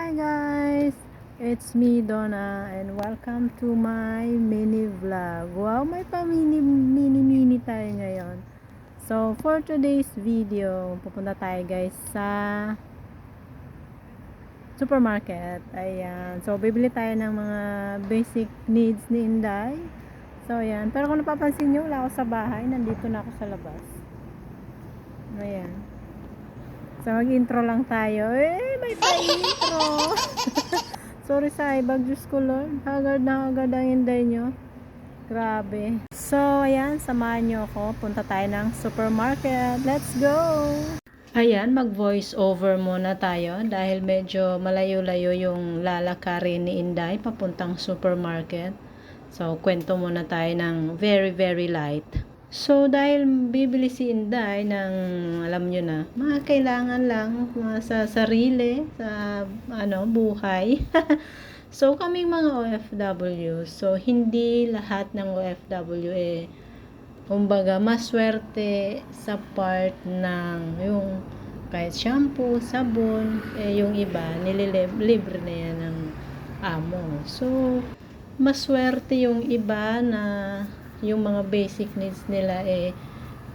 Hi guys! It's me Donna and welcome to my mini vlog. Wow, may pa mini mini mini tayo ngayon. So, for today's video, pupunta tayo guys sa supermarket. Ayan. So, bibili tayo ng mga basic needs ni Inday. So, ayan. Pero kung napapansin nyo, wala ako sa bahay. Nandito na ako sa labas. Ayan. So, mag-intro lang tayo. Eh, may pa-intro. Sorry sa ibag, Diyos ko Lord. Hagard na hagard ang hinday nyo. Grabe. So, ayan, samahan nyo ako. Punta tayo ng supermarket. Let's go! Ayan, mag-voice over muna tayo dahil medyo malayo-layo yung lalakarin ni Inday papuntang supermarket. So, kwento muna tayo ng very, very light. So, dahil bibili si Inday ng, alam nyo na, mga kailangan lang mga sa sarili, sa ano, buhay. so, kaming mga OFW, so hindi lahat ng OFW eh, kumbaga, maswerte sa part ng yung kahit shampoo, sabon, eh, yung iba, nililibre na yan ng amo. So, maswerte yung iba na yung mga basic needs nila eh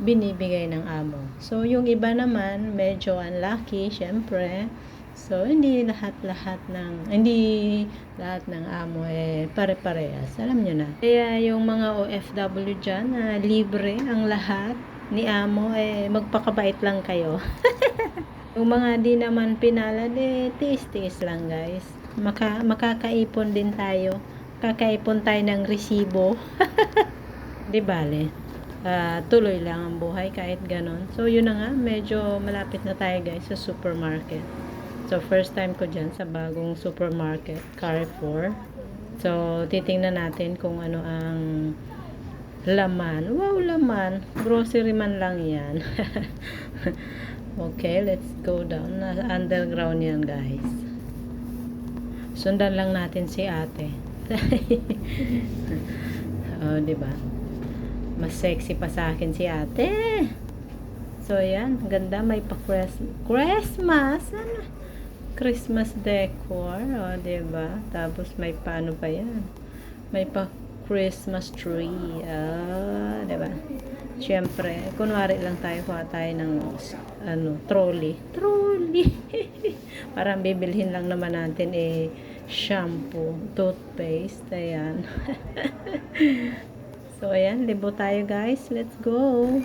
binibigay ng amo. So, yung iba naman, medyo unlucky, syempre. So, hindi lahat-lahat ng, hindi lahat ng amo eh pare-parehas. Alam nyo na. Kaya yung mga OFW dyan, na libre ang lahat ni amo, eh magpakabait lang kayo. yung mga di naman pinalad, eh tiis-tiis lang guys. Maka, makakaipon din tayo. Kakaipon tayo ng resibo. di bale ah, tuloy lang ang buhay kahit ganon. So yun na nga medyo malapit na tayo guys sa supermarket. So first time ko dyan sa bagong supermarket Carrefour. So titingnan natin kung ano ang laman. Wow laman! Grocery man lang yan. Okay let's go down. Na underground yan guys. Sundan lang natin si ate. Oh, di ba? Mas sexy pa sa akin si ate. So, ayan. Ganda. May pa Christmas. Ano? Christmas decor. O, oh, diba? Tapos, may paano pa yan? May pa Christmas tree. Ah, diba? Siyempre, kunwari lang tayo kuha tayo ng ano, trolley. Trolley. Parang bibilhin lang naman natin eh shampoo, toothpaste, ayan. so, ayan, libo tayo guys. Let's go!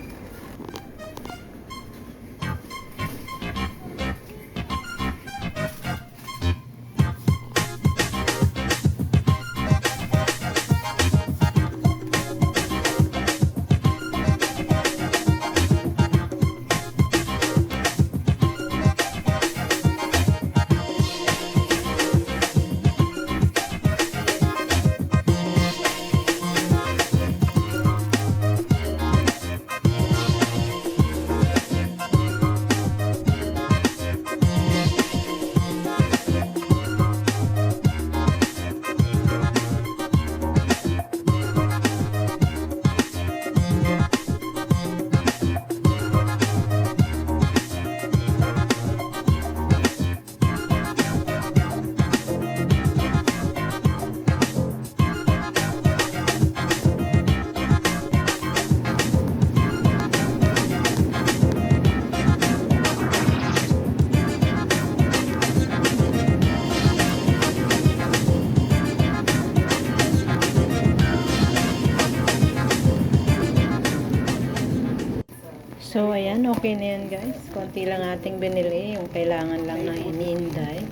So, ayan, okay na yan guys. Konti lang ating binili. Yung kailangan lang ng iniinday.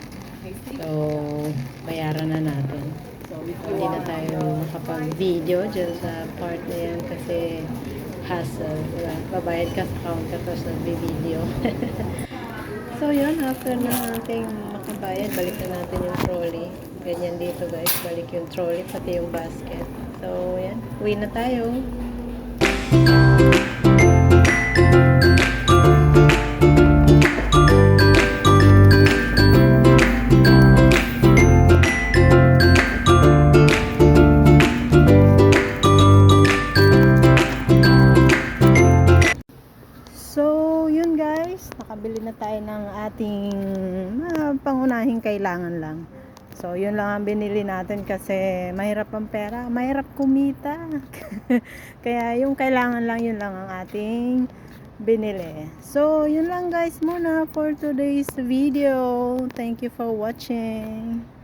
So, bayaran na natin. Hindi na tayo makapag-video dyan sa part na yan kasi hassle. Diba? Babayad ka sa counter tapos nag-video. so, yun. After na nating makabayad, balik na natin yung trolley. Ganyan dito guys. Balik yung trolley, pati yung basket. So, yan. Uwi na tayo. So, ating mga pangunahing kailangan lang. So, yun lang ang binili natin kasi mahirap ang pera, mahirap kumita. Kaya yung kailangan lang, yun lang ang ating binili. So, yun lang guys muna for today's video. Thank you for watching.